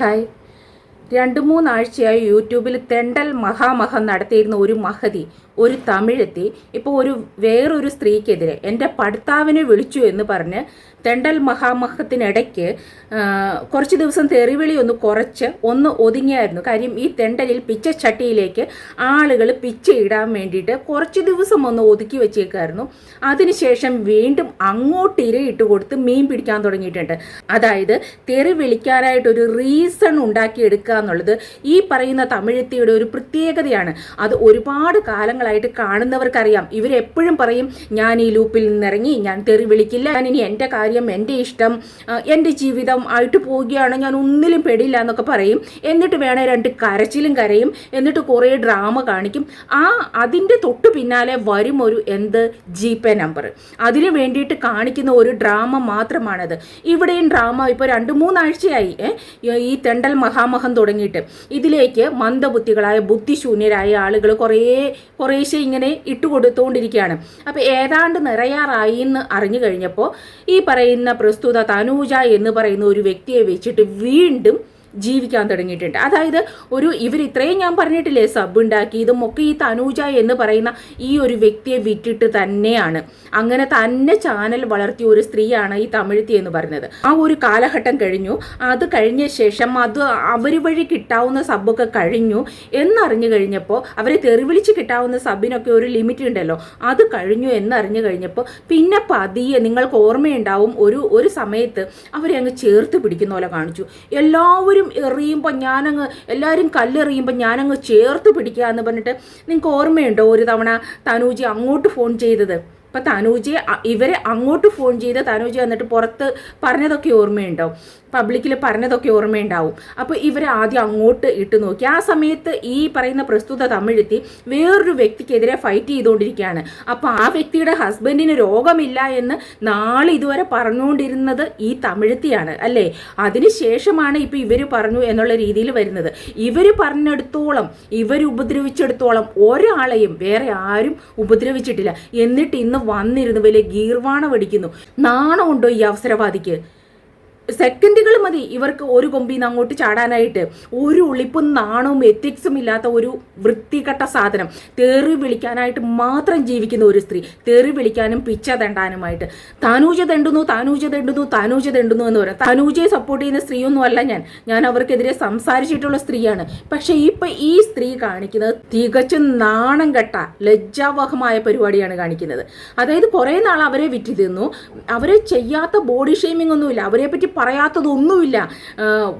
开。രണ്ട് മൂന്നാഴ്ചയായി യൂട്യൂബിൽ തെണ്ടൽ മഹാമഹം നടത്തിയിരുന്ന ഒരു മഹതി ഒരു തമിഴെത്തി. ഇപ്പോൾ ഒരു വേറൊരു സ്ത്രീക്കെതിരെ എന്റെ പഠിത്താവിനെ വിളിച്ചു എന്ന് പറഞ്ഞ് തെണ്ടൽ മഹാമഹത്തിനിടയ്ക്ക് കുറച്ച് ദിവസം തെറിവിളി ഒന്ന് കുറച്ച് ഒന്ന് ഒതുങ്ങിയായിരുന്നു. കാര്യം ഈ തെണ്ടലിൽ പിച്ചച്ചട്ടിയിലേക്ക് ആളുകൾ പിച്ച ഇടാൻ വേണ്ടിയിട്ട് കുറച്ച് ദിവസം ഒന്ന് ഒതുക്കി വെച്ചേക്കായിരുന്നു. അതിനുശേഷം വീണ്ടും അങ്ങോട്ട് ഇരയിട്ട് കൊടുത്ത് മീൻ പിടിക്കാൻ തുടങ്ങിയിട്ടുണ്ട്. അതായത് തെറി വിളിക്കാനായിട്ടൊരു റീസൺ ഉണ്ടാക്കിയെടുക്കുക എന്നുള്ളത് ഈ പറയുന്ന തമിഴത്തിയുടെ ഒരു പ്രത്യേകതയാണ്. അത് ഒരുപാട് കാലങ്ങളായിട്ട് കാണുന്നവർക്കറിയാം. ഇവരെപ്പോഴും പറയും ഞാൻ ഈ ലൂപ്പിൽ നിന്നിറങ്ങി ഞാൻ തെറി വിളിക്കില്ല ഞാൻ ഇനി എന്റെ കാര്യം എന്റെ ഇഷ്ടം എന്റെ ജീവിതം ആയിട്ട് പോവുകയാണ് ഞാൻ ഒന്നിലും പെടില്ല എന്നൊക്കെ പറയും. എന്നിട്ട് വേണേ രണ്ട് കരച്ചിലും കരയും. എന്നിട്ട് കുറേ ഡ്രാമ കാണിക്കും. ആ അതിന്റെ തൊട്ട് പിന്നാലെ വരും ഒരു എന്ത്? G Pay number. അതിന് വേണ്ടിയിട്ട് കാണിക്കുന്ന ഒരു ഡ്രാമ മാത്രമാണത്. ഇവിടെയും ഡ്രാമ ഇപ്പോൾ രണ്ട് മൂന്നാഴ്ചയായി. ഈ തെണ്ടൽ മഹാമഹം തുടങ്ങിയിട്ട്. ഇതിലേക്ക് മന്ദബുദ്ധികളായ ബുദ്ധിശൂന്യരായ ആളുകൾ കുറേ കുറേശ്ശെ ഇങ്ങനെ ഇട്ടുകൊടുത്തുകൊണ്ടിരിക്കുകയാണ് അപ്പോൾ ഏതാണ്ട് നിറയാറായി എന്ന് അറിഞ്ഞു കഴിഞ്ഞപ്പോൾ ഈ പറയുന്ന പ്രസ്തുത തനൂജ എന്ന് പറയുന്ന ഒരു വ്യക്തിയെ വെച്ചിട്ട് വീണ്ടും ജീവിക്കാൻ തുടങ്ങിയിട്ടുണ്ട്. അതായത് ഒരു ഇവർ ഇത്രയും ഞാൻ പറഞ്ഞിട്ടില്ലേ സബ് ഉണ്ടാക്കി ഇതുമൊക്കെ ഈ തനൂജ എന്ന് പറയുന്ന ഈ ഒരു വ്യക്തിയെ വിറ്റിട്ട് തന്നെയാണ്. അങ്ങനെ തന്നെ ചാനൽ വളർത്തിയ ഒരു സ്ത്രീയാണ് ഈ തമിഴ്ത്തി എന്ന് പറയുന്നത്. ആ ഒരു കാലഘട്ടം കഴിഞ്ഞു. അത് കഴിഞ്ഞ ശേഷം അത് അവർ വഴി കിട്ടാവുന്ന സബ്ബൊക്കെ കഴിഞ്ഞു. എന്നറിഞ്ഞു കഴിഞ്ഞപ്പോൾ അവരെ തെറിവിളിച്ച് കിട്ടാവുന്ന സബിനൊക്കെ ഒരു ലിമിറ്റ് ഉണ്ടല്ലോ. അത് കഴിഞ്ഞു എന്നറിഞ്ഞു കഴിഞ്ഞപ്പോൾ പിന്നെ പതിയെ നിങ്ങൾക്ക് ഓർമ്മയുണ്ടാവും ഒരു ഒരു സമയത്ത് അവരെ അങ്ങ് ചേർത്ത് പിടിക്കുന്ന പോലെ കാണിച്ചു. എല്ലാവരും എറിയുമ്പോൾ ഞാനങ്ങ് എല്ലാവരും കല്ലെറിയുമ്പോൾ ഞാനങ്ങ് ചേർത്ത് പിടിക്കുക എന്ന് പറഞ്ഞിട്ട് നിങ്ങൾക്ക് ഓർമ്മയുണ്ടോ ഒരു തവണ തനൂജി അങ്ങോട്ട് ഫോൺ ചെയ്തത്? ഇപ്പം തനൂജയെ ഇവരെ അങ്ങോട്ട് ഫോൺ ചെയ്ത് തനൂജ എന്നിട്ട് പുറത്ത് പറഞ്ഞതൊക്കെ ഓർമ്മയുണ്ടാവും. പബ്ലിക്കിൽ പറഞ്ഞതൊക്കെ ഓർമ്മയുണ്ടാവും. അപ്പോൾ ഇവരെ ആദ്യം അങ്ങോട്ട് ഇട്ട് നോക്കി. ആ സമയത്ത് ഈ പറയുന്ന പ്രസ്തുത തമിഴെത്തി വേറൊരു വ്യക്തിക്കെതിരെ ഫൈറ്റ് ചെയ്തുകൊണ്ടിരിക്കുകയാണ്. അപ്പോൾ ആ വ്യക്തിയുടെ ഹസ്ബൻഡിന് രോഗമില്ല എന്ന് നാളെ ഇതുവരെ പറഞ്ഞുകൊണ്ടിരുന്നത് ഈ തമിഴത്തിയാണ് അല്ലേ? അതിനുശേഷമാണ് ഇപ്പോൾ ഇവർ പറഞ്ഞു എന്നുള്ള രീതിയിൽ വരുന്നത്. ഇവർ പറഞ്ഞെടുത്തോളം ഇവർ ഉപദ്രവിച്ചെടുത്തോളം ഒരാളെയും വേറെ ആരും ഉപദ്രവിച്ചിട്ടില്ല. എന്നിട്ട് ഇന്ന് വന്നിരുന്ന് വലിയ ഗീർവാണ വെടിക്കുന്നു നാണമുണ്ടോ ഈ അവസരവാദിക്ക്? സെക്കൻഡുകൾ മതി. ഇവർക്ക് ഒരു കൊമ്പിൽ നിന്ന് അങ്ങോട്ട് ചാടാനായിട്ട്. ഒരു ഉളിപ്പും നാണവും എത്തിക്സും ഇല്ലാത്ത ഒരു വൃത്തികെട്ട സാധനം. തെറി വിളിക്കാനായിട്ട് മാത്രം ജീവിക്കുന്ന ഒരു സ്ത്രീ. തെറി വിളിക്കാനും പിച്ച തെണ്ടാനുമായിട്ട്. താനൂജ തെണ്ടുന്നു താനൂജ തെണ്ടുന്നു താനൂജ തെണ്ടുന്നു എന്ന് പറയാം. താനൂജയെ സപ്പോർട്ട് ചെയ്യുന്ന സ്ത്രീയൊന്നും അല്ല ഞാൻ. ഞാൻ അവർക്കെതിരെ സംസാരിച്ചിട്ടുള്ള സ്ത്രീയാണ്. പക്ഷെ ഇപ്പൊ ഈ സ്ത്രീ കാണിക്കുന്നത് തികച്ചും നാണം കെട്ട ലജ്ജാവഹമായ പരിപാടിയാണ് കാണിക്കുന്നത്. അതായത് കുറേ നാൾ അവരെ വിറ്റ് തിന്നു അവരെ ചെയ്യാത്ത ബോഡി ഷെയ്മിംഗ് ഒന്നുമില്ല. അവരെ പറ്റി പറയാത്തതൊന്നുമില്ല.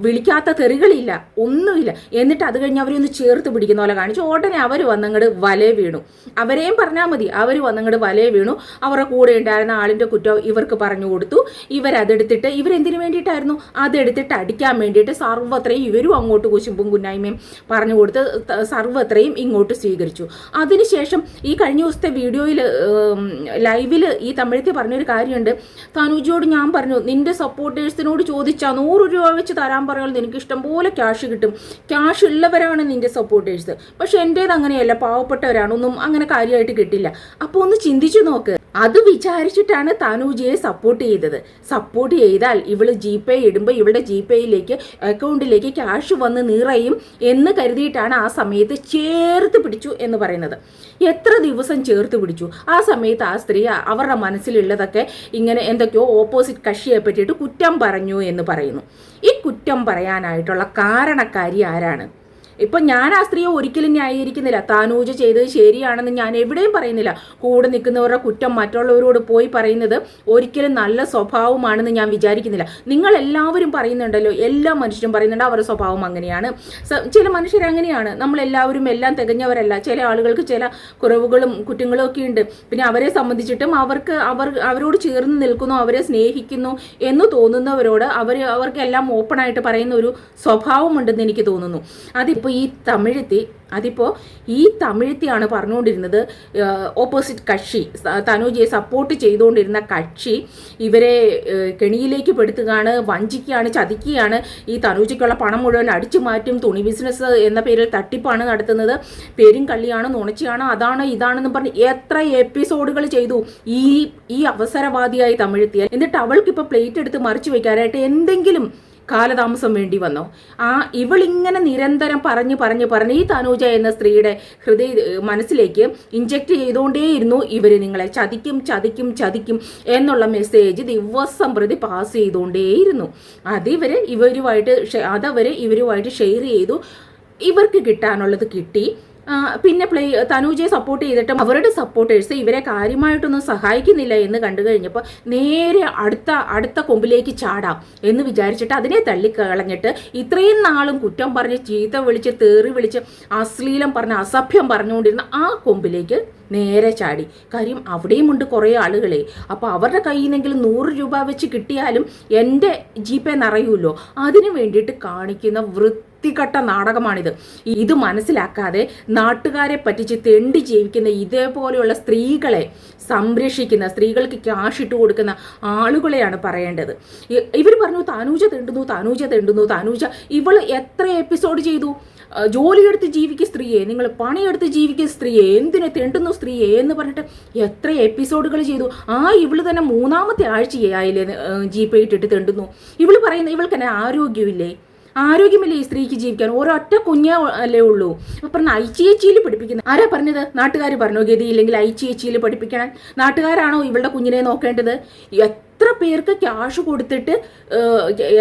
വിളിക്കാത്ത തെറികളില്ല ഒന്നുമില്ല. എന്നിട്ട് അത് കഴിഞ്ഞ് അവരെ ഒന്ന് ചേർത്ത് പിടിക്കുന്ന പോലെ കാണിച്ചു. ഉടനെ അവർ വന്നങ്ങട് വല വീണു. അവരെയും പറഞ്ഞാൽ മതി. അവർ വന്നങ്ങട് വല വീണു. അവരുടെ കൂടെ ഉണ്ടായിരുന്ന ആളിന്റെ കുറ്റം ഇവർക്ക് പറഞ്ഞു കൊടുത്തു. ഇവരതെടുത്തിട്ട് ഇവരെന്തിനു വേണ്ടിയിട്ടായിരുന്നു? അതെടുത്തിട്ട് അടിക്കാൻ വേണ്ടിയിട്ട് സർവത്രയും ഇവരും അങ്ങോട്ട് കുശുമ്പും കുന്നായ്മയും പറഞ്ഞു കൊടുത്ത് സർവത്രയും ഇങ്ങോട്ട് സ്വീകരിച്ചു. അതിനുശേഷം ഈ കഴിഞ്ഞ ദിവസത്തെ വീഡിയോയിൽ ലൈവിൽ ഈ തമിഴത്തിൽ പറഞ്ഞൊരു കാര്യമുണ്ട്. തനുജോട് ഞാൻ പറഞ്ഞു നിന്റെ സപ്പോർട്ടേഴ്സിനോട് ചോദിച്ചാൽ നൂറ് രൂപ വെച്ച് തരാൻ പറഞ്ഞാൽ നിനക്ക് ഇഷ്ടം പോലെ ക്യാഷ് കിട്ടും. ക്യാഷ് ഉള്ളവരാണ് നിന്റെ സപ്പോർട്ടേഴ്സ് പക്ഷെ എന്റേത് അങ്ങനെയല്ല പാവപ്പെട്ടവരാണ് ഒന്നും അങ്ങനെ കാര്യമായിട്ട് കിട്ടില്ല. അപ്പോൾ ഒന്ന് ചിന്തിച്ചു നോക്ക്. അത് വിചാരിച്ചിട്ടാണ് തനൂജിയെ സപ്പോർട്ട് ചെയ്തത്. സപ്പോർട്ട് ചെയ്താൽ ഇവൾ ജി പേ ഇടുമ്പോൾ ഇവളുടെ ജി പേയിലേക്ക് അക്കൗണ്ടിലേക്ക് ക്യാഷ് വന്ന് നിറയും എന്ന് കരുതിയിട്ടാണ് ആ സമയത്ത് ചേർത്ത് പിടിച്ചു എന്ന് പറയുന്നത്. എത്ര ദിവസം ചേർത്ത് പിടിച്ചു? ആ സമയത്ത് ആ സ്ത്രീ അവരുടെ മനസ്സിലുള്ളതൊക്കെ ഇങ്ങനെ എന്തൊക്കെയോ ഓപ്പോസിറ്റ് കക്ഷിയെ പറ്റിയിട്ട് കുറ്റം പറഞ്ഞു എന്ന് പറയുന്നു. ഈ കുറ്റം പറയാനായിട്ടുള്ള കാരണക്കാരി ആരാണ്? ഇപ്പൊ ഞാൻ ആ സ്ത്രീയെ ഒരിക്കലും ന്യായീകരിക്കുന്നില്ല. താനൂജ ചെയ്തത് ശരിയാണെന്ന് ഞാൻ എവിടെയും പറയുന്നില്ല. കൂടെ നിൽക്കുന്നവരുടെ കുറ്റം മറ്റുള്ളവരോട് പോയി പറയുന്നത് ഒരിക്കലും നല്ല സ്വഭാവമാണെന്ന് ഞാൻ വിചാരിക്കുന്നില്ല. നിങ്ങൾ എല്ലാവരും പറയുന്നുണ്ടല്ലോ എല്ലാ മനുഷ്യരും പറയുന്നുണ്ട് അവരുടെ സ്വഭാവം അങ്ങനെയാണ്. ചില മനുഷ്യർ അങ്ങനെയാണ്. നമ്മളെല്ലാവരും എല്ലാം തികഞ്ഞവരല്ല. ചില ആളുകൾക്ക് ചില കുറവുകളും കുറ്റങ്ങളും ഒക്കെ ഉണ്ട്. പിന്നെ അവരെ സംബന്ധിച്ചിട്ടും അവർക്ക് അവർ അവരോട് ചേർന്ന് നിൽക്കുന്നു അവരെ സ്നേഹിക്കുന്നു എന്ന് തോന്നുന്നവരോട് അവർ അവർക്കെല്ലാം ഓപ്പണായിട്ട് പറയുന്ന ഒരു സ്വഭാവമുണ്ടെന്ന് എനിക്ക് തോന്നുന്നു. അതിപ്പോൾ ഈ തമിഴത്തി അതിപ്പോൾ ഈ തമിഴത്തിയാണ് പറഞ്ഞുകൊണ്ടിരുന്നത് ഓപ്പോസിറ്റ് കക്ഷി തനുജിയെ സപ്പോർട്ട് ചെയ്തുകൊണ്ടിരുന്ന കക്ഷി ഇവരെ കെണിയിലേക്ക് പെടുത്തുകയാണ് വഞ്ചിക്കുകയാണ് ചതിക്കുകയാണ്. ഈ തനൂജയ്ക്കുള്ള പണം മുഴുവൻ അടിച്ചു മാറ്റും തുണി ബിസിനസ് എന്ന പേരിൽ തട്ടിപ്പാണ് നടത്തുന്നത്. പേരും കള്ളിയാണ് നുണച്ചിയാണ് അതാണ് ഇതാണെന്ന് പറഞ്ഞ് എത്ര എപ്പിസോഡുകൾ ചെയ്തു ഈ ഈ അവസരവാദിയായി തമിഴത്തിയാൽ എന്നിട്ട് അവൾക്കിപ്പോൾ പ്ലേറ്റ് എടുത്ത് മറിച്ച് വയ്ക്കാനായിട്ട് എന്തെങ്കിലും കാലതാമസം വേണ്ടി വന്നോ? ആ ഇവളിങ്ങനെ നിരന്തരം പറഞ്ഞ് പറഞ്ഞ് പറഞ്ഞ് ഈ തനൂജ എന്ന സ്ത്രീയുടെ ഹൃദയ മനസ്സിലേക്ക് ഇഞ്ചക്ട് ചെയ്തുകൊണ്ടേയിരുന്നു ഇവർ നിങ്ങളെ. ചതിക്കും ചതിക്കും ചതിക്കും എന്നുള്ള മെസ്സേജ് ദിവസം പ്രതി പാസ് ചെയ്തുകൊണ്ടേയിരുന്നു അതിവർ ഇവരുമായിട്ട് അതവർ ഇവരുമായിട്ട് ഷെയർ ചെയ്തു. ഇവർക്ക് കിട്ടാനുള്ളത് കിട്ടി. പിന്നെ പ്ലേ തനൂജയെ സപ്പോർട്ട് ചെയ്തിട്ട് അവരുടെ സപ്പോർട്ടേഴ്സ് ഇവരെ കാര്യമായിട്ടൊന്നും സഹായിക്കുന്നില്ല എന്ന് കണ്ടു കഴിഞ്ഞപ്പോൾ നേരെ അടുത്ത അടുത്ത കൊമ്പിലേക്ക് ചാടാം എന്ന് വിചാരിച്ചിട്ട് അതിനെ തള്ളിക്കളഞ്ഞിട്ട് ഇത്രയും നാളും കുറ്റം പറഞ്ഞ് ചീത്ത വിളിച്ച് തേറി വിളിച്ച് അശ്ലീലം പറഞ്ഞ് അസഭ്യം പറഞ്ഞുകൊണ്ടിരുന്ന ആ കൊമ്പിലേക്ക് നേരെ ചാടി. കാര്യം അവിടെയും ഉണ്ട് കുറേ ആളുകളെ. അപ്പോൾ അവരുടെ കയ്യിൽ നിന്നെങ്കിലും നൂറ് രൂപ വെച്ച് കിട്ടിയാലും എന്റെ ജി പേ നിറയുമല്ലോ അതിന് വേണ്ടിയിട്ട് കാണിക്കുന്ന വൃത്തികെട്ട നാടകമാണിത്. ഇത് മനസ്സിലാക്കാതെ നാട്ടുകാരെ പറ്റിച്ച് തെണ്ടി ജീവിക്കുന്ന ഇതേപോലെയുള്ള സ്ത്രീകളെ സംരക്ഷിക്കുന്ന സ്ത്രീകൾക്ക് ക്യാഷ് ഇട്ട് കൊടുക്കുന്ന ആളുകളെയാണ് പറയേണ്ടത്. ഇവർ പറഞ്ഞു താനൂജ തെണ്ടുന്നു താനൂജ തെണ്ടുന്നു താനൂജ. ഇവൾ എത്ര എപ്പിസോഡ് ചെയ്തു? ജോലിയെടുത്ത് ജീവിക്കുന്ന സ്ത്രീയെ നിങ്ങൾ പണിയെടുത്ത് ജീവിക്കുന്ന സ്ത്രീയെ എന്തിനെ തെണ്ടുന്നു സ്ത്രീയെ എന്ന് പറഞ്ഞിട്ട് എത്ര എപ്പിസോഡുകൾ ചെയ്തു? ആ ഇവൾ തന്നെ മൂന്നാമത്തെ ആഴ്ചയായില്ലേ ജി പേ ഇട്ടിട്ട് തെണ്ടുന്നു. ഇവൾ പറയുന്ന ഇവൾക്ക് തന്നെ ആരോഗ്യമില്ലേ? ആരോഗ്യമില്ലേ ഈ സ്ത്രീക്ക് ജീവിക്കാൻ? ഒരൊറ്റ കുഞ്ഞേ അല്ലേ ഉള്ളൂ. അപ്പൊ പറഞ്ഞ ഐ ചി എച്ചിയിൽ പഠിപ്പിക്കുന്നത് ആരാ പറഞ്ഞത്? നാട്ടുകാർ പറഞ്ഞു ഗതിയില്ലെങ്കിൽ ഐ ചി എച്ചിയിൽ പഠിപ്പിക്കണം നാട്ടുകാരാണോ ഇവളുടെ കുഞ്ഞിനെ നോക്കേണ്ടത്? എത്ര പേർക്ക് ക്യാഷ് കൊടുത്തിട്ട്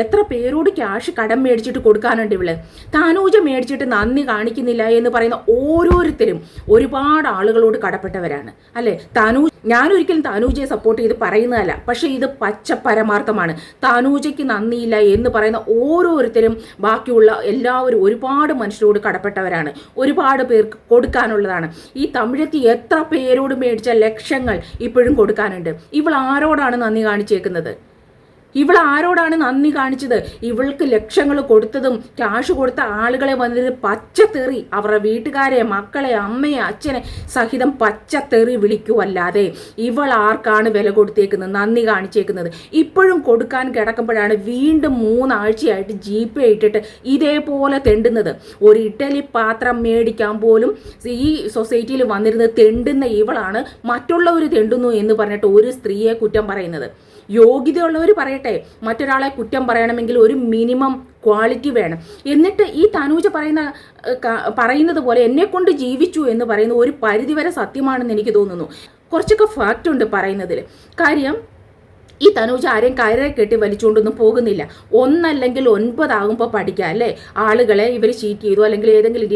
എത്ര പേരോട് ക്യാഷ് കടം മേടിച്ചിട്ട് കൊടുക്കാനുണ്ട് ഇവൾ? താനൂജ മേടിച്ചിട്ട് നന്ദി കാണിക്കുന്നില്ല എന്ന് പറയുന്ന ഓരോരുത്തരും ഒരുപാട് ആളുകളോട് കടപ്പെട്ടവരാണ്. അല്ലേ? താനൂ ഞാനൊരിക്കലും താനൂജയെ സപ്പോർട്ട് ചെയ്ത് പറയുന്നതല്ല പക്ഷേ ഇത് പച്ച പരമാർത്ഥമാണ് താനൂജയ്ക്ക് നന്ദിയില്ല എന്ന് പറയുന്ന ഓരോരുത്തരും ബാക്കിയുള്ള എല്ലാവരും ഒരുപാട് മനുഷ്യരോട് കടപ്പെട്ടവരാണ്. ഒരുപാട് പേർക്ക് കൊടുക്കാനുള്ളതാണ്. ഈ തമിഴത്തി എത്ര പേരോട് മേടിച്ച ലക്ഷങ്ങൾ ഇപ്പോഴും കൊടുക്കാനുണ്ട്. ഇവൾ ആരോടാണ് നന്ദി കാണിച്ചത്? കാണിച്ചേക്കുന്നത് ഇവൾ ആരോടാണ് നന്ദി കാണിച്ചത്? ഇവൾക്ക് ലക്ഷങ്ങൾ കൊടുത്തതും ക്യാഷ് കൊടുത്ത ആളുകളെ വന്നിട്ട് പച്ചത്തെറി അവരുടെ വീട്ടുകാരെ മക്കളെ അമ്മയെ അച്ഛനെ സഹിതം പച്ചത്തെറി വിളിക്കുവല്ലാതെ ഇവൾ ആർക്കാണ് വില കൊടുത്തേക്കുന്നത് നന്ദി കാണിച്ചേക്കുന്നത്? ഇപ്പോഴും കൊടുക്കാൻ കിടക്കുമ്പോഴാണ് വീണ്ടും മൂന്നാഴ്ചയായിട്ട് ജീപ്പ് ഇട്ടിട്ട് ഇതേപോലെ തെണ്ടുന്നത്. ഒരു ഇഡലി പാത്രം മേടിക്കാൻ പോലും ഈ സൊസൈറ്റിയിൽ വന്നിരുന്ന് തെണ്ടുന്ന ഇവളാണ് മറ്റുള്ളവർ തെണ്ടുന്നു എന്ന് പറഞ്ഞിട്ട് ഒരു സ്ത്രീയെ കുറ്റം പറയുന്നത്. യോഗ്യതയുള്ളവർ പറയട്ടെ? മറ്റൊരാളെ കുറ്റം പറയണമെങ്കിൽ ഒരു മിനിമം ക്വാളിറ്റി വേണം. എന്നിട്ട് ഈ തനൂജ പറയുന്ന പറയുന്നത് പോലെ എന്നെ കൊണ്ട് ജീവിച്ചു എന്ന് പറയുന്ന ഒരു പരിധിവരെ സത്യമാണെന്ന് എനിക്ക് തോന്നുന്നു. കുറച്ചൊക്കെ ഫാക്റ്റ് ഉണ്ട് പറയുന്നതിൽ കാര്യം ഈ തനൂജ ആരെയും കയറെ കെട്ടി വലിച്ചുകൊണ്ടൊന്നും പോകുന്നില്ല. ഒന്നല്ലെങ്കിൽ ഒൻപതാകുമ്പോൾ പഠിക്കുക അല്ലേ? ആളുകളെ ഇവർ ചീറ്റ് ചെയ്തു അല്ലെങ്കിൽ ഏതെങ്കിലും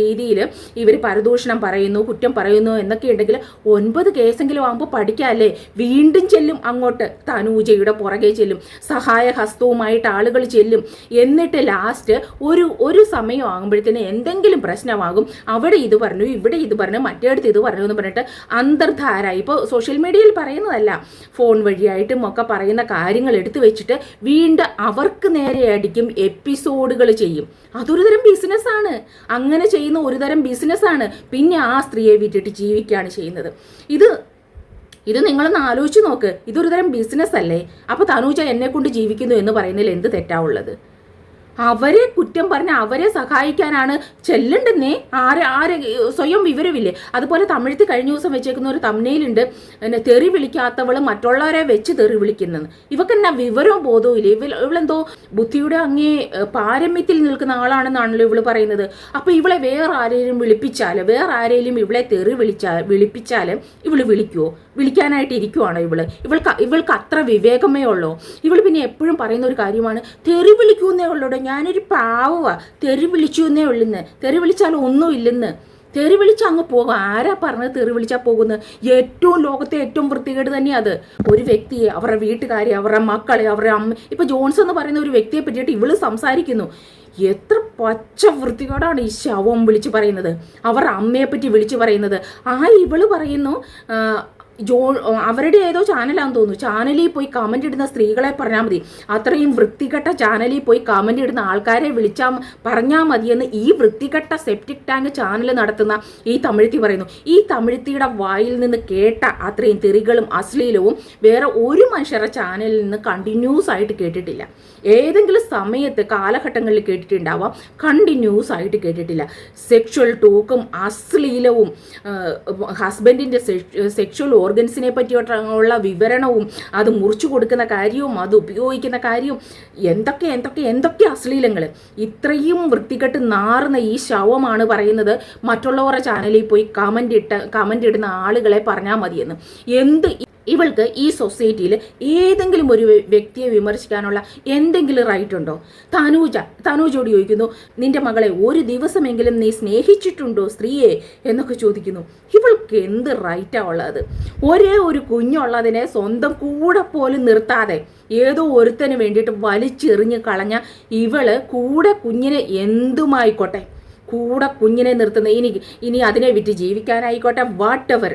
രീതിയിൽ ഇവർ പരദൂഷണം പറയുന്നു കുറ്റം പറയുന്നു എന്നൊക്കെ ഉണ്ടെങ്കിൽ ഒൻപത് കേസെങ്കിലും ആകുമ്പോൾ പഠിക്കുക അല്ലേ? വീണ്ടും ചെല്ലും അങ്ങോട്ട്. തനൂജയുടെ പുറകെ ചെല്ലും. സഹായ ഹസ്തവുമായിട്ട് ആളുകൾ ചെല്ലും. എന്നിട്ട് ലാസ്റ്റ് ഒരു ഒരു സമയം ആകുമ്പോഴത്തേന് എന്തെങ്കിലും പ്രശ്നമാകും. അവിടെ ഇത് പറഞ്ഞു ഇവിടെ ഇത് പറഞ്ഞു മറ്റേടത്ത് ഇത് പറഞ്ഞു എന്ന് പറഞ്ഞിട്ട് അന്തർധാര ഇപ്പോൾ സോഷ്യൽ മീഡിയയിൽ പറയുന്നതല്ല. ഫോൺ വഴിയായിട്ടും ഒക്കെ പറയുന്ന കാര്യങ്ങൾ എടുത്തു വെച്ചിട്ട് വീണ്ടും അവർക്ക് നേരെ അടിക്കും എപ്പിസോഡുകൾ ചെയ്യും. അതൊരു തരം ബിസിനസ്സാണ് അങ്ങനെ ചെയ്യുന്ന ഒരു തരം ബിസിനസ്സാണ് പിന്നെ ആ സ്ത്രീയെ വിട്ടിട്ട് ജീവിക്കുകയാണ് ചെയ്യുന്നത്. ഇത് ഇത് നിങ്ങളൊന്ന് ആലോചിച്ച് നോക്ക്. ഇതൊരു തരം ബിസിനസ് അല്ലേ? അപ്പോൾ തനൂജ എന്നെ കൊണ്ട് ജീവിക്കുന്നു എന്ന് പറയുന്നതിൽ എന്ത് തെറ്റാവുള്ളത് അവരെ കുറ്റം പറഞ്ഞ് അവരെ സഹായിക്കാനാണ് ചെല്ലണ്ടെന്നേ. ആരെ ആരെ സ്വയം വിവരമില്ലേ? അതുപോലെ തമിഴത്തിൽ കഴിഞ്ഞ ദിവസം വെച്ചേക്കുന്ന ഒരു തമ്മനയിലുണ്ട് എന്നെ തെറി വിളിക്കാത്തവൾ മറ്റുള്ളവരെ വെച്ച് തെറി വിളിക്കുന്നത് ഇവക്ക് എന്നാ വിവരവും ബോധവും ഇല്ല? ഇവൾ ഇവളെന്തോ ബുദ്ധിയുടെ അങ്ങേ പാരമ്യത്തിൽ നിൽക്കുന്ന ആളാണെന്നാണല്ലോ ഇവൾ പറയുന്നത്. അപ്പോൾ ഇവളെ വേറെ ആരെയും വിളിപ്പിച്ചാൽ വേറെ ആരെയും ഇവളെ തെറി വിളിച്ചാൽ വിളിപ്പിച്ചാൽ ഇവൾ വിളിക്കുവോ? വിളിക്കാനായിട്ട് ഇരിക്കുവാണോ ഇവൾ? ഇവൾക്ക് ഇവൾക്ക് അത്ര വിവേകമേ ഉള്ളൂ? ഇവൾ പിന്നെ എപ്പോഴും പറയുന്ന ഒരു കാര്യമാണ് തെറി വിളിക്കുന്നേ ഉള്ളൂടെ ഞാനൊരു പാവുക തെറി വിളിച്ചു എന്നേ ഉള്ളുന്ന്. തെറി വിളിച്ചാൽ ഒന്നുമില്ലെന്ന് തെറി വിളിച്ച് അങ്ങ് പോകും. ആരാ പറഞ്ഞത് തെറി വിളിച്ചാൽ പോകുന്നത് ഏറ്റവും ലോകത്തെ ഏറ്റവും വൃത്തികേട് തന്നെയാണ് അത്. ഒരു വ്യക്തിയെ അവരുടെ വീട്ടുകാരെ അവരുടെ മക്കളെ അവരുടെ അമ്മ. ഇപ്പം ജോൺസ് എന്ന് പറയുന്ന ഒരു വ്യക്തിയെ പറ്റിയിട്ട് ഇവൾ സംസാരിക്കുന്നു. എത്ര പച്ച വൃത്തികേടാണ് ഈ ശവം വിളിച്ച് പറയുന്നത്. അവരുടെ അമ്മയെ പറ്റി വിളിച്ചു പറയുന്നത്. ആ ഇവൾ പറയുന്നു ജോ അവരുടെ ഏതോ ചാനലാണെന്ന് തോന്നുന്നു. ചാനലിൽ പോയി കമന്റ് ഇടുന്ന സ്ത്രീകളെ പറഞ്ഞാൽ മതി. അത്രയും വൃത്തികെട്ട ചാനലിൽ പോയി കമന്റ് ഇടുന്ന ആൾക്കാരെ വിളിച്ചാൽ പറഞ്ഞാൽ മതിയെന്ന് ഈ വൃത്തികെട്ട സെപ്റ്റിക് ടാങ്ക് ചാനൽ നടത്തുന്ന ഈ തമിഴ്ത്തി പറയുന്നു. ഈ തമിഴ്ത്തിയുടെ വായിൽ നിന്ന് കേട്ട അത്രയും തെറികളും അശ്ലീലവും വേറെ ഒരു മനുഷ്യരുടെ ചാനലിൽ നിന്ന് കണ്ടിന്യൂസ് ആയിട്ട് കേട്ടിട്ടില്ല. ഏതെങ്കിലും സമയത്ത് കാലഘട്ടങ്ങളിൽ കേട്ടിട്ടുണ്ടാവാം. കണ്ടിന്യൂസ് ആയിട്ട് കേട്ടിട്ടില്ല. സെക്ഷൽ ടോക്കും അശ്ലീലവും ഹസ്ബൻഡിന്റെ സെക്ഷൽ ഓർഗൻസിനെ പറ്റിയുള്ള വിവരണവും അത് മുറിച്ചു കൊടുക്കുന്ന കാര്യവും അത് ഉപയോഗിക്കുന്ന കാര്യവും എന്തൊക്കെ എന്തൊക്കെ എന്തൊക്കെ അശ്ലീലങ്ങൾ ഇത്രയും വൃത്തികെട്ട് നാറുന്ന ഈ ശവമാണ് പറയുന്നത്. മറ്റുള്ളവരുടെ ചാനലിൽ പോയി കമന്റ് ഇട്ട കമന്റ് ഇടുന്ന ആളുകളെ പറഞ്ഞാൽ മതിയെന്ന്. എന്ത് ഇവൾക്ക് ഈ സൊസൈറ്റിയിൽ ഏതെങ്കിലും ഒരു വ്യക്തിയെ വിമർശിക്കാനുള്ള എന്തെങ്കിലും റൈറ്റ് ഉണ്ടോ? തനൂജ തനൂജോട് ചോദിക്കുന്നു നിന്റെ മകളെ ഒരു ദിവസമെങ്കിലും നീ സ്നേഹിച്ചിട്ടുണ്ടോ സ്ത്രീയെ? എന്നൊക്കെ ചോദിക്കുന്നു. ഇവൾക്ക് എന്ത് റൈറ്റാ ഉള്ളത്? ഒരേ ഒരു കുഞ്ഞുള്ളതിനെ സ്വന്തം കൂടെ പോലും നിർത്താതെ ഏതോ ഒരുത്തന് വേണ്ടിയിട്ട് വലിച്ചെറിഞ്ഞ് കളഞ്ഞ ഇവൾ കൂടെ കുഞ്ഞിനെ എന്തുമായിക്കോട്ടെ? കൂടെ കുഞ്ഞിനെ നിർത്തുന്ന ഇനി ഇനി അതിനെ വിറ്റ് ജീവിക്കാനായിക്കോട്ടെ വാട്ട് എവർ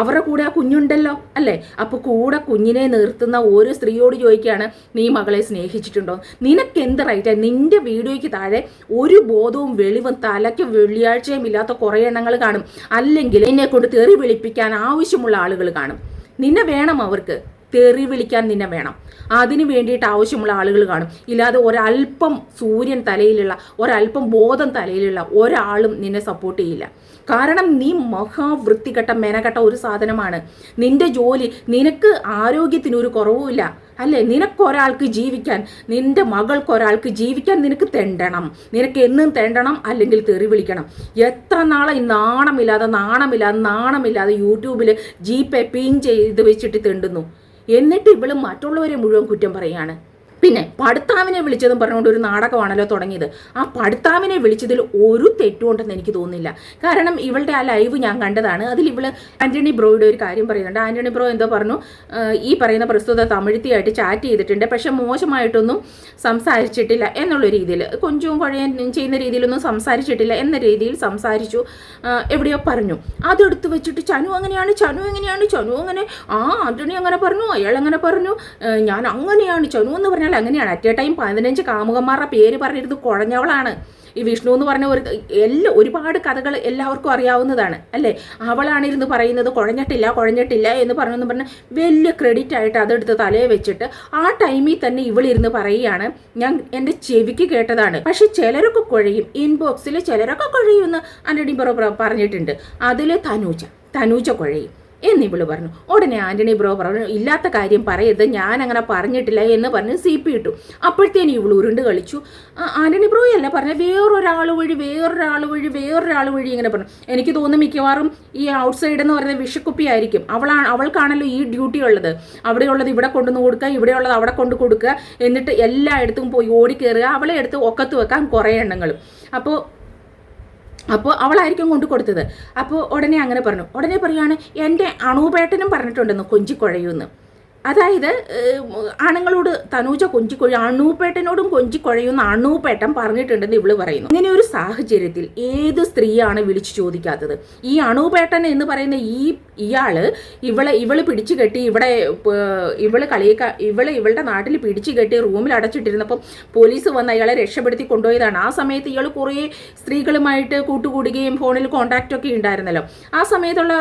അവരുടെ കൂടെ ആ കുഞ്ഞുണ്ടല്ലോ അല്ലേ? അപ്പോൾ കൂടെ കുഞ്ഞിനെ നിർത്തുന്ന ഒരു സ്ത്രീയോട് ചോദിക്കുകയാണ് നീ മകളെ സ്നേഹിച്ചിട്ടുണ്ടോ? നിനക്ക് എന്ത് റൈറ്റ് നിന്റെ വീഡിയോയ്ക്ക് താഴെ ഒരു ബോധവും വെളിവും തലയ്ക്ക് വെള്ളിയാഴ്ചയും ഇല്ലാത്ത കുറേ എണ്ണങ്ങൾ കാണും. അല്ലെങ്കിൽ എന്നെ കൊണ്ട് തെറി വിളിപ്പിക്കാൻ ആവശ്യമുള്ള ആളുകൾ കാണും. നിന്നെ വേണം അവർക്ക്. തെറി വിളിക്കാൻ നിന്നെ വേണം. അതിന് വേണ്ടിയിട്ട് ആവശ്യമുള്ള ആളുകൾ കാണും. ഇല്ലാതെ ഒരല്പം സൂര്യൻ തലയിലുള്ള ഒരല്പം ബോധം തലയിലുള്ള ഒരാളും നിന്നെ സപ്പോർട്ട് ചെയ്യില്ല. കാരണം നീ മഹാവൃത്തികെട്ട മെനകെട്ട ഒരു സാധനമാണ്. നിന്റെ ജോലി നിനക്ക് ആരോഗ്യത്തിന് ഒരു കുറവുമില്ല അല്ലേ? നിനക്കൊരാൾക്ക് ജീവിക്കാൻ നിന്റെ മകൾക്കൊരാൾക്ക് ജീവിക്കാൻ നിനക്ക് തെണ്ടണം. നിനക്ക് എന്നും തെണ്ടണം അല്ലെങ്കിൽ തെറി വിളിക്കണം. എത്ര നാളെ ഈ നാണമില്ലാതെ നാണമില്ലാതെ നാണമില്ലാതെ യൂട്യൂബിൽ ജി പേ പിൻ ചെയ്ത് വെച്ചിട്ട് തെണ്ടുന്നു. എന്നിട്ട് ഇവൾ മറ്റുള്ളവരെ മുഴുവൻ കുറ്റം പറയാണ് പിന്നെ പഠിത്താവിനെ വിളിച്ചതും പറഞ്ഞുകൊണ്ട് ഒരു നാടകമാണല്ലോ തുടങ്ങിയത്. ആ പഠിത്താവിനെ വിളിച്ചതിൽ ഒരു തെറ്റുണ്ടെന്ന് എനിക്ക് തോന്നുന്നില്ല. കാരണം ഇവളുടെ ആ ലൈവ് ഞാൻ കണ്ടതാണ്. അതിൽ ഇവൾ ആന്റണി ബ്രോയുടെ ഒരു കാര്യം പറയുന്നുണ്ട്. ആന്റണി ബ്രോ എന്തോ പറഞ്ഞു ഈ പറയുന്ന പ്രസ്തുത തമിഴ്ത്തിയായിട്ട് ചാറ്റ് ചെയ്തിട്ടുണ്ട്. പക്ഷെ മോശമായിട്ടൊന്നും സംസാരിച്ചിട്ടില്ല എന്നുള്ള രീതിയിൽ. കൊഞ്ചും കുഴയും ചെയ്യുന്ന രീതിയിലൊന്നും സംസാരിച്ചിട്ടില്ല എന്ന രീതിയിൽ സംസാരിച്ചു. എവിടെയോ പറഞ്ഞു. അതെടുത്ത് വെച്ചിട്ട് ചനു അങ്ങനെയാണ് ചനു എങ്ങനെയാണ് ചനു അങ്ങനെ ആ ആന്റണി അങ്ങനെ പറഞ്ഞു അയാൾ അങ്ങനെ പറഞ്ഞു ഞാൻ അങ്ങനെയാണ് ചനു എന്ന് പറഞ്ഞാൽ അങ്ങനെയാണ്. അറ്റ് എ ടൈം പതിനഞ്ച് കാമുകന്മാരുടെ പേര് പറഞ്ഞിരുന്നത് കുഴഞ്ഞവളാണ്. ഈ വിഷ്ണു എന്ന് പറഞ്ഞ ഒരു എല്ലാ ഒരുപാട് കഥകൾ എല്ലാവർക്കും അറിയാവുന്നതാണ്. അല്ലേ? അവളാണിരുന്ന് പറയുന്നത് കുഴഞ്ഞിട്ടില്ല കുഴഞ്ഞിട്ടില്ല എന്ന് പറഞ്ഞെന്ന് പറഞ്ഞ് വലിയ ക്രെഡിറ്റ് ആയിട്ട് അതെടുത്ത് തലയെ വെച്ചിട്ട് ആ ടൈമിൽ തന്നെ ഇവളിരുന്ന് പറയുകയാണ് ഞാൻ എന്റെ ചെവിക്ക് കേട്ടതാണ്. പക്ഷെ ചിലരൊക്കെ കുഴയും. ഇൻബോക്സിൽ ചിലരൊക്കെ കുഴയുമെന്ന് ആന്റണി ബ്രോ പ്ര- പറഞ്ഞിട്ടുണ്ട്. അതിൽ തനൂജ തനൂജ കുഴയും. എന്നിവൾ പറഞ്ഞു. ഉടനെ ആന്റണി ബ്രോ പറഞ്ഞു ഇല്ലാത്ത കാര്യം പറയരുത് ഞാൻ അങ്ങനെ പറഞ്ഞിട്ടില്ല എന്ന് പറഞ്ഞ് സി പി ഇട്ടു. അപ്പോഴത്തേനും ഇവൾ ഉരുണ്ട് കളിച്ചു. ആന്റണി ബ്രോ അല്ല പറഞ്ഞ വേറൊരാൾ വഴി വേറൊരാൾ വഴി വേറൊരാൾ വഴി ഇങ്ങനെ പറഞ്ഞു. എനിക്ക് തോന്നുന്നു മിക്കവാറും ഈ ഔട്ട്സൈഡ് എന്ന് പറയുന്നത് വിഷക്കുപ്പി ആയിരിക്കും. അവളാണ് അവൾക്കാണല്ലോ ഈ ഡ്യൂട്ടി ഉള്ളത്. അവിടെയുള്ളത് ഇവിടെ കൊണ്ടുവന്ന് കൊടുക്കുക ഇവിടെയുള്ളത് അവിടെ കൊണ്ട് കൊടുക്കുക എന്നിട്ട് എല്ലായിടത്തും പോയി ഓടിക്കയറുക അവളെ എടുത്ത് ഒക്കത്ത് വെക്കാൻ കുറേ എണ്ണങ്ങളും അപ്പോൾ അപ്പോൾ അവളായിരിക്കും കൊണ്ട് കൊടുത്തത്. അപ്പോൾ ഉടനെ അങ്ങനെ പറഞ്ഞു. ഉടനെ പറയുകയാണ് എന്റെ അണൂപേട്ടനും പറഞ്ഞിട്ടുണ്ടെന്ന് കൊഞ്ചിക്കുഴയുമെന്ന് അതായത് ആണുങ്ങളോട് തനൂജ കൊഞ്ചിക്കൊഴി അണൂപ്പേട്ടനോടും കൊഞ്ചിക്കൊഴയുന്ന അണൂപ്പേട്ടൻ പറഞ്ഞിട്ടുണ്ടെന്ന് ഇവൾ പറയുന്നു. ഇങ്ങനെ ഒരു സാഹചര്യത്തിൽ ഏത് സ്ത്രീയാണ് വിളിച്ചു ചോദിക്കാത്തത്? ഈ അണൂപേട്ടൻ എന്ന് പറയുന്ന ഈ ഇയാൾ ഇവളെ ഇവൾ പിടിച്ചു കെട്ടി ഇവിടെ ഇവൾ കളിയേക്ക ഇവൾ ഇവളുടെ നാട്ടിൽ പിടിച്ചു കെട്ടി റൂമിൽ അടച്ചിട്ടിരുന്നപ്പം പോലീസ് വന്ന് അയാളെ രക്ഷപ്പെടുത്തി കൊണ്ടുപോയതാണ്. ആ സമയത്ത് ഇയാൾ കുറേ സ്ത്രീകളുമായിട്ട് കൂട്ടുകൂടുകയും ഫോണിൽ കോണ്ടാക്റ്റ് ഒക്കെ ഉണ്ടായിരുന്നല്ലോ. ആ സമയത്തുള്ള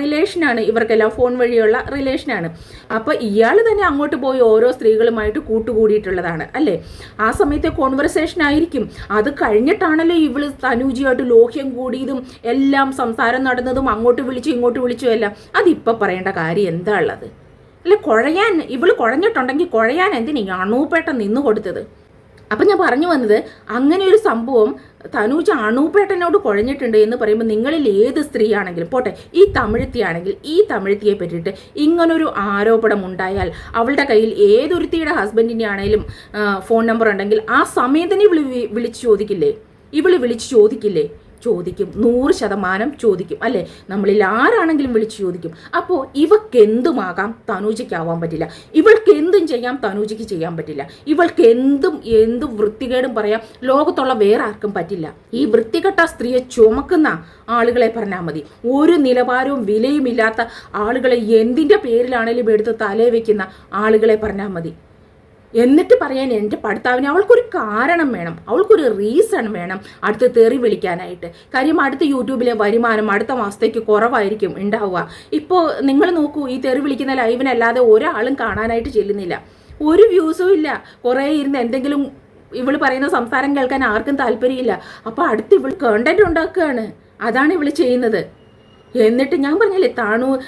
റിലേഷനാണ് ഇവർക്കെല്ലാം ഫോൺ വഴിയുള്ള റിലേഷനാണ് അപ്പോൾ ഇയാൾ തന്നെ അങ്ങോട്ട് പോയി ഓരോ സ്ത്രീകളുമായിട്ട് കൂട്ടുകൂടിയിട്ടുള്ളതാണ് അല്ലേ? ആ സമയത്തെ കോൺവെർസേഷൻ ആയിരിക്കും. അത് കഴിഞ്ഞിട്ടാണല്ലോ ഇവൾ തനൂജിയായിട്ട് ലോഹ്യം കൂടിയതും എല്ലാം സംസാരം നടന്നതും അങ്ങോട്ട് വിളിച്ചു ഇങ്ങോട്ട് വിളിച്ചു എല്ലാം. അതിപ്പോൾ പറയേണ്ട കാര്യം എന്താ ഉള്ളത്? അല്ല കുഴയാൻ ഇവൾ കുഴഞ്ഞിട്ടുണ്ടെങ്കിൽ കുഴയാൻ എന്തിനാ ഈ അണൂപ്പേട്ട നിന്ന് കൊടുത്തത് അപ്പം ഞാൻ പറഞ്ഞു വന്നത് അങ്ങനെ ഒരു സംഭവം തനൂജ അണൂപ്പേട്ടനോട് കുഴഞ്ഞിട്ടുണ്ട് എന്ന് പറയുമ്പോൾ നിങ്ങളിൽ ഏത് സ്ത്രീയാണെങ്കിലും പോട്ടെ ഈ തമിഴ്ത്തിയാണെങ്കിൽ ഈ തമിഴ്ത്തിയെ പറ്റിയിട്ട് ഇങ്ങനൊരു ആരോപണം ഉണ്ടായാൽ അവളുടെ കയ്യിൽ ഏതൊരുത്തിയുടെ ഹസ്ബൻഡിന്റെ ആണെങ്കിലും ഫോൺ നമ്പർ ഉണ്ടെങ്കിൽ ആ സമയത്തിന് വിളി വിളിച്ച് ചോദിക്കില്ലേ? ഇവൾ വിളിച്ച് ചോദിക്കില്ലേ? ചോദിക്കും. നൂറ് ശതമാനം ചോദിക്കും. അല്ലേ? നമ്മളിൽ ആരാണെങ്കിലും വിളിച്ച് ചോദിക്കും. അപ്പോൾ ഇവക്ക് എന്തുമാകാം തനൂജയ്ക്കാവാൻ പറ്റില്ല. ഇവൾക്ക് എന്തും ചെയ്യാം? തനൂജയ്ക്ക് ചെയ്യാൻ പറ്റില്ല. ഇവൾക്ക് എന്തും എന്തും വൃത്തികേടും പറയാം. ലോകത്തുള്ള വേറെ ആർക്കും പറ്റില്ല. ഈ വൃത്തികെട്ട സ്ത്രീയെ ചുമക്കുന്ന ആളുകളെ പറഞ്ഞാൽ മതി. ഒരു നിലവാരവും വിലയുമില്ലാത്ത ആളുകളെ എന്തിന്റെ പേരിലാണെങ്കിലും എടുത്ത് തലേ വയ്ക്കുന്ന ആളുകളെ പറഞ്ഞാൽ മതി. എന്നിട്ട് പറയാൻ എന്റെ പഠിത്താവിന് അവൾക്കൊരു കാരണം വേണം. അവൾക്കൊരു റീസൺ വേണം അടുത്ത് തെറി വിളിക്കാനായിട്ട്. കാര്യം അടുത്ത യൂട്യൂബിലെ വരുമാനം അടുത്ത മാസത്തേക്ക് കുറവായിരിക്കും ഉണ്ടാവുക. ഇപ്പോൾ നിങ്ങൾ നോക്കൂ ഈ തെറി വിളിക്കുന്ന ലൈവിനല്ലാതെ ഒരാളും കാണാനായിട്ട് ചെല്ലുന്നില്ല. ഒരു വ്യൂസും ഇല്ല. കുറേ ഇരുന്ന് എന്തെങ്കിലും ഇവൾ പറയുന്ന സംസാരം കേൾക്കാൻ ആർക്കും താല്പര്യമില്ല. അപ്പോൾ അടുത്ത് ഇവൾ കണ്ടന്റ് ഉണ്ടാക്കുകയാണ്. അതാണ് ഇവൾ ചെയ്യുന്നത്. എന്നിട്ട് ഞാൻ പറഞ്ഞില്ലേ താണു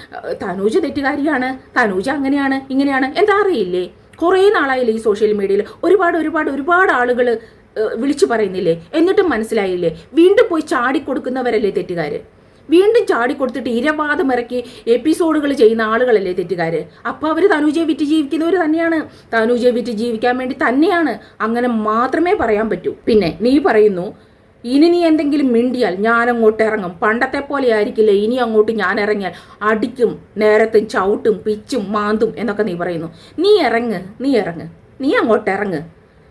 തനൂജ് തെറ്റുകാരിയാണ് തനൂജ് അങ്ങനെയാണ് ഇങ്ങനെയാണ്. എന്താ അറിയില്ലേ? കുറേ നാളായില്ലേ ഈ സോഷ്യൽ മീഡിയയിൽ ഒരുപാട് ഒരുപാട് ഒരുപാട് ആളുകൾ വിളിച്ചു പറയുന്നില്ലേ? എന്നിട്ടും മനസ്സിലായില്ലേ? വീണ്ടും പോയി ചാടിക്കൊടുക്കുന്നവരല്ലേ തെറ്റുകാർ വീണ്ടും ചാടിക്കൊടുത്തിട്ട് ഇരവാദം ഇറക്കി എപ്പിസോഡുകൾ ചെയ്യുന്ന ആളുകളല്ലേ തെറ്റുകാർ അപ്പോൾ അവർ തനുജയെ വിറ്റ് ജീവിക്കുന്നവർ തന്നെയാണ്. തനുജയെ വിറ്റ് ജീവിക്കാൻ വേണ്ടി തന്നെയാണ്. അങ്ങനെ മാത്രമേ പറയാൻ പറ്റൂ. പിന്നെ നീ പറയുന്നു ഇനി നീ എന്തെങ്കിലും മിണ്ടിയാൽ ഞാൻ അങ്ങോട്ട് ഇറങ്ങും. പണ്ടത്തെ പോലെ ആയിരിക്കില്ല ഇനി അങ്ങോട്ട് ഞാൻ ഇറങ്ങിയാൽ അടിക്കും നേരത്തും ചവിട്ടും പിച്ചും മാന്തും എന്നൊക്കെ നീ പറയുന്നു. നീ ഇറങ്ങ് നീ ഇറങ്ങ് നീ അങ്ങോട്ട് ഇറങ്ങ്.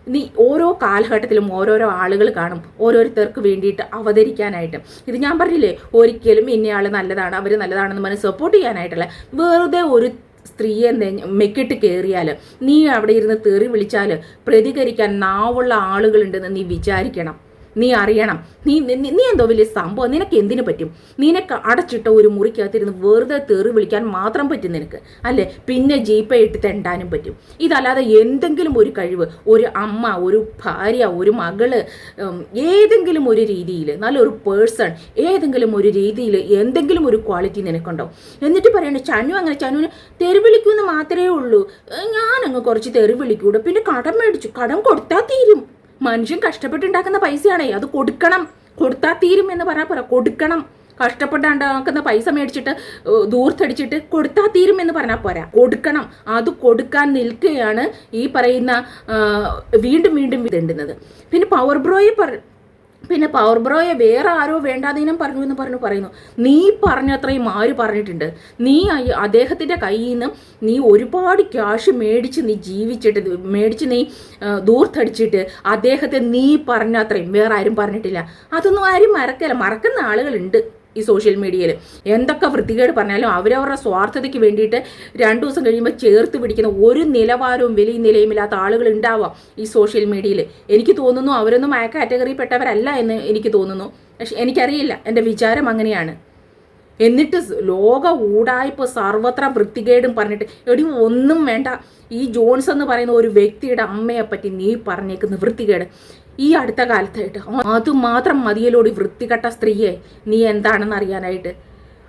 നീ ഓരോ കാലഘട്ടത്തിലും ഓരോരോ ആളുകൾ കാണും ഓരോരുത്തർക്ക് വേണ്ടിയിട്ട് അവതരിക്കാനായിട്ട്. ഇത് ഞാൻ പറഞ്ഞില്ലേ ഒരിക്കലും ഇന്നയാൾ നല്ലതാണ് അവർ നല്ലതാണെന്ന് മനസ്സ് സപ്പോർട്ട് ചെയ്യാനായിട്ടല്ല. വെറുതെ ഒരു സ്ത്രീയെ മെക്കിട്ട് കയറിയാൽ നീ അവിടെ ഇരുന്ന് തെറി വിളിച്ചാൽ പ്രതികരിക്കാൻ നാവുള്ള ആളുകളുണ്ടെന്ന് നീ വിചാരിക്കണം. നീ അറിയണം. നീ നീ എന്തോ വലിയ സംഭവം? നിനക്ക് എന്തിനു പറ്റും? നിനക്ക് അടച്ചിട്ട ഒരു മുറിക്കകത്തിരുന്ന് വെറുതെ തെറി വിളിക്കാൻ മാത്രം പറ്റും നിനക്ക് അല്ലേ? പിന്നെ ജീപ്പ ഇട്ട് തെണ്ടാനും പറ്റും. ഇതല്ലാതെ എന്തെങ്കിലും ഒരു കഴിവ് ഒരു അമ്മ ഒരു ഭാര്യ ഒരു മകൾ ഏതെങ്കിലും ഒരു രീതിയിൽ നല്ലൊരു പേഴ്സൺ ഏതെങ്കിലും ഒരു രീതിയിൽ എന്തെങ്കിലും ഒരു ക്വാളിറ്റി നിനക്കുണ്ടോ? എന്നിട്ട് പറയണേ ചനു അങ്ങനെ ചനുവിന് തെറി വിളിക്കുമെന്ന് മാത്രമേ ഉള്ളൂ. ഞാനങ്ങ് കുറച്ച് തെറി വിളിക്കൂടെ? പിന്നെ കടം മേടിച്ചു. കടം കൊടുത്താൽ തീരും. മനുഷ്യൻ കഷ്ടപ്പെട്ടുണ്ടാക്കുന്ന പൈസയാണേ അത് കൊടുക്കണം. കൊടുത്താൽ തീരും എന്ന് പറഞ്ഞാൽ പോരാ കൊടുക്കണം. കഷ്ടപ്പെട്ടുണ്ടാക്കുന്ന പൈസ മേടിച്ചിട്ട് ദൂർത്തടിച്ചിട്ട് കൊടുത്താൽ തീരും എന്ന് പറഞ്ഞാൽ പോരാ കൊടുക്കണം. അത് കൊടുക്കാൻ നിൽക്കുകയാണ് ഈ പറയുന്ന വീണ്ടും വീണ്ടും ഇതുണ്ടുന്നത്. പിന്നെ പവർ ബ്രോയെ പറ പിന്നെ പവർ ബ്രോയെ വേറെ ആരോ വേണ്ടാതീനം പറഞ്ഞു എന്ന് പറഞ്ഞു പറയുന്നു. നീ പറഞ്ഞത്രയും ആര് പറഞ്ഞിട്ടുണ്ട്? നീ അദ്ദേഹത്തിന്റെ കയ്യിൽ നിന്ന് നീ ഒരുപാട് ക്യാഷ് മേടിച്ച് നീ ജീവിച്ചിട്ട് മേടിച്ച് നീ ദൂർത്തടിച്ചിട്ട് അദ്ദേഹത്തെ നീ പറഞ്ഞത്രയും വേറെ ആരും പറഞ്ഞിട്ടില്ല. അതൊന്നും ആരും മറക്കല്ല. മറക്കുന്ന ആളുകളുണ്ട്. ഈ സോഷ്യൽ മീഡിയയിൽ എന്തൊക്കെ വൃത്തികേട് പറഞ്ഞാലും അവരവരുടെ സ്വാർത്ഥതയ്ക്ക് വേണ്ടിയിട്ട് രണ്ടു ദിവസം കഴിയുമ്പോൾ ചേർത്ത് പിടിക്കുന്ന ഒരു നിലവാരവും വിലയും നിലയുമില്ലാത്ത ആളുകൾ ഉണ്ടാവാം ഈ സോഷ്യൽ മീഡിയയിൽ എനിക്ക് തോന്നുന്നു അവരൊന്നും ആ കാറ്റഗറിയിൽപ്പെട്ടവരല്ല എന്ന് എനിക്ക് തോന്നുന്നു. പക്ഷെ എനിക്കറിയില്ല. എന്റെ വിചാരം അങ്ങനെയാണ്. എന്നിട്ട് ലോക ഊടായ്പ സർവത്ര വൃത്തികേടും പറഞ്ഞിട്ട് എടി ഒന്നും വേണ്ട. ഈ ജോൺസ് എന്ന് പറയുന്ന ഒരു വ്യക്തിയുടെ അമ്മയെ പറ്റി നീ പറഞ്ഞേക്കുന്ന വൃത്തികേട്. ഈ അടുത്ത കാലത്തായിട്ട്. അതുമാത്രം മതിയലോടി വൃത്തികെട്ട സ്ത്രീയെ. നീ എന്താണെന്ന് അറിയാനായിട്ട്.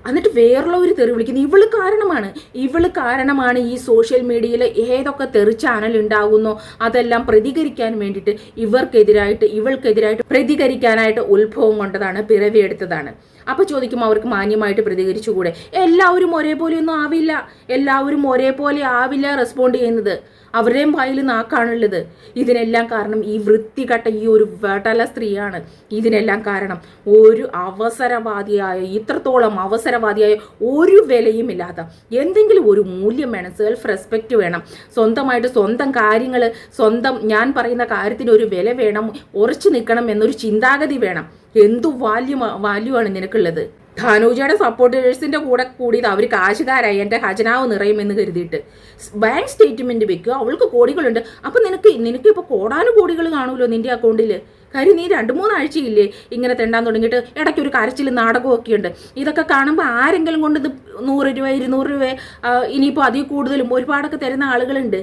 എന്നിട്ട് വേറുള്ളവർ തെറി വിളിക്കുന്നു. ഇവൾ കാരണമാണ്. ഇവൾ കാരണമാണ് ഈ സോഷ്യൽ മീഡിയയിൽ ഏതൊക്കെ തെറി ചാനൽ ഉണ്ടാകുന്നോ അതെല്ലാം പ്രതികരിക്കാൻ വേണ്ടിയിട്ട് ഇവർക്കെതിരായിട്ട് ഇവൾക്കെതിരായിട്ട് പ്രതികരിക്കാനായിട്ട് ഉത്ഭവം കൊണ്ടതാണ് പിറവിയെടുത്തതാണ്. അപ്പോൾ ചോദിക്കും അവർക്ക് മാന്യമായിട്ട് പ്രതികരിച്ചുകൂടെ? എല്ലാവരും ഒരേപോലെ ഒന്നും ആവില്ല. എല്ലാവരും ഒരേപോലെ ആവില്ല റെസ്പോണ്ട് ചെയ്യുന്നത്. അവരുടെയും വായിൽ നാക്കാണുള്ളത്. ഇതിനെല്ലാം കാരണം ഈ വൃത്തികെട്ട ഈ ഒരു വേട്ടല സ്ത്രീയാണ്. ഇതിനെല്ലാം കാരണം ഒരു അവസരവാദിയായ ഇത്രത്തോളം അവസരവാദിയായ ഒരു വിലയും ഇല്ലാത്ത എന്തെങ്കിലും ഒരു മൂല്യം വേണം സെൽഫ് റെസ്പെക്റ്റ് വേണം. സ്വന്തമായിട്ട് സ്വന്തം കാര്യങ്ങൾ സ്വന്തം ഞാൻ പറയുന്ന കാര്യത്തിന് ഒരു വില വേണം ഉറച്ചു നിൽക്കണം എന്നൊരു ചിന്താഗതി വേണം. എന്തു വാല്യൂ വാല്യൂ ആണ് നിനക്കുള്ളത്? ധനുജയുടെ സപ്പോർട്ടേഴ്സിന്റെ കൂടെ കൂടിയത് അവർ കാശുകാരായി എന്റെ ഖജനാവ് നിറയുമെന്ന് കരുതിയിട്ട്. ബാങ്ക് സ്റ്റേറ്റ്മെന്റ് വെക്കുക അവൾക്ക് കോടികളുണ്ട്. അപ്പം നിനക്ക് നിനക്ക് ഇപ്പോൾ കോടാനും കോടികൾ കാണുമല്ലോ നിന്റെ അക്കൗണ്ടിൽ കാര്യം നീ രണ്ട് മൂന്നാഴ്ചയില്ലേ ഇങ്ങനെ തെണ്ടാൻ തുടങ്ങിയിട്ട് ഇടയ്ക്ക് ഒരു കരച്ചിൽ നാടകമൊക്കെ ഉണ്ട്. ഇതൊക്കെ കാണുമ്പോൾ ആരെങ്കിലും കൊണ്ട് ഇത് നൂറ് രൂപ ഇരുന്നൂറ് രൂപ ഇനിയിപ്പോൾ അതിൽ കൂടുതലും ഒരുപാടൊക്കെ തരുന്ന ആളുകളുണ്ട്.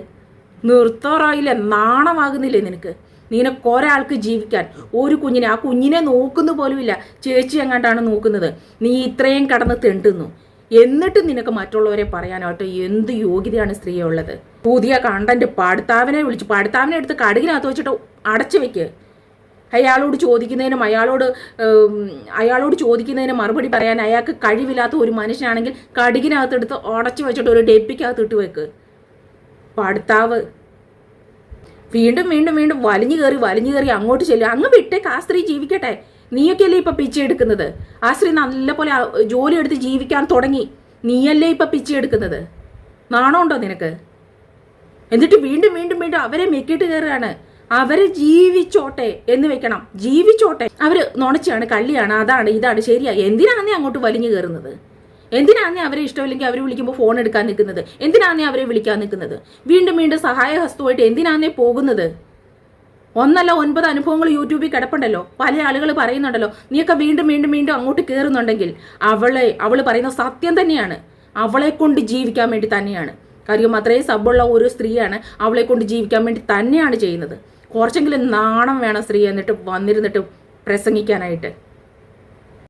നിർത്താറായില്ല? നാണമാകുന്നില്ലേ നിനക്ക്? നിനക്ക് ആൾക്ക് ജീവിക്കാൻ. ഒരു കുഞ്ഞിനെ ആ കുഞ്ഞിനെ നോക്കുന്ന പോലുമില്ല ചേച്ചി എങ്ങാണ്ടാണ് നോക്കുന്നത്? നീ ഇത്രയും കടന്ന് തെണ്ടുന്നു. എന്നിട്ട് നിനക്ക് മറ്റുള്ളവരെ പറയാനായിട്ട് എന്ത് യോഗ്യതയാണ് സ്ത്രീ ഉള്ളത്? പുതിയ കണ്ടന്റ് പടുത്താവിനെ വിളിച്ചു പടുത്താവിനെ എടുത്ത് കടുകിനകത്ത് വെച്ചിട്ട് അടച്ചു വെക്ക്. അയാളോട് ചോദിക്കുന്നതിനും അയാളോട് അയാളോട് ചോദിക്കുന്നതിന് മറുപടി പറയാൻ അയാൾക്ക് കഴിവില്ലാത്ത ഒരു മനുഷ്യനാണെങ്കിൽ കടുകിനകത്തെടുത്ത് അടച്ചു വെച്ചിട്ട് ഒരു ഡെപ്പിക്കകത്ത് ഇട്ട് വെക്ക്. പടുത്താവ് വീണ്ടും വീണ്ടും വീണ്ടും വലിഞ്ഞു കയറി വലിഞ്ഞു കയറി അങ്ങോട്ട് ചെല്ലും അങ്ങ് വിട്ടേക്ക്. ആ സ്ത്രീ ജീവിക്കട്ടെ. നീയൊക്കെയല്ലേ ഇപ്പൊ പിച്ച എടുക്കുന്നത്? ആ സ്ത്രീ നല്ലപോലെ ജോലി എടുത്ത് ജീവിക്കാൻ തുടങ്ങി. നീയല്ലേ ഇപ്പൊ പിച്ച എടുക്കുന്നത്? നാണമുണ്ടോ നിനക്ക്? എന്നിട്ട് വീണ്ടും വീണ്ടും വീണ്ടും അവരെ മെക്കിട്ട് കയറുകയാണ്. അവരെ ജീവിച്ചോട്ടെ എന്ന് വെക്കണം. ജീവിച്ചോട്ടെ. അവർ നുണച്ചാണ് കള്ളിയാണ് അതാണ് ഇതാണ് ശരിയാ. എന്തിനാണ് അങ്ങോട്ട് വലിഞ്ഞു കയറുന്നത്? എന്തിനാണ് അവരെ ഇഷ്ടമില്ലെങ്കിൽ അവർ വിളിക്കുമ്പോൾ ഫോൺ എടുക്കാൻ നിൽക്കുന്നത്? എന്തിനാണ് അവരെ വിളിക്കാൻ നിൽക്കുന്നത്? വീണ്ടും വീണ്ടും സഹായഹസ്തമായിട്ട് എന്തിനാണ് പോകുന്നത്? ഒന്നല്ല ഒൻപത് അനുഭവങ്ങൾ യൂട്യൂബിൽ കിടപ്പുണ്ടല്ലോ. പല ആളുകൾ പറയുന്നുണ്ടല്ലോ നീയൊക്കെ വീണ്ടും വീണ്ടും വീണ്ടും അങ്ങോട്ട് കയറുന്നുണ്ടെങ്കിൽ അവളെ അവൾ പറയുന്ന സത്യം തന്നെയാണ്. അവളെ കൊണ്ട് ജീവിക്കാൻ വേണ്ടി തന്നെയാണ്. കാര്യം അത്രയും സബുള്ള ഒരു സ്ത്രീയാണ് അവളെ കൊണ്ട് ജീവിക്കാൻ വേണ്ടി തന്നെയാണ് ചെയ്യുന്നത്. കുറച്ചെങ്കിലും നാണം വേണം സ്ത്രീ എന്നിട്ട് വന്നിരുന്നിട്ട് പ്രസംഗിക്കാനായിട്ട്.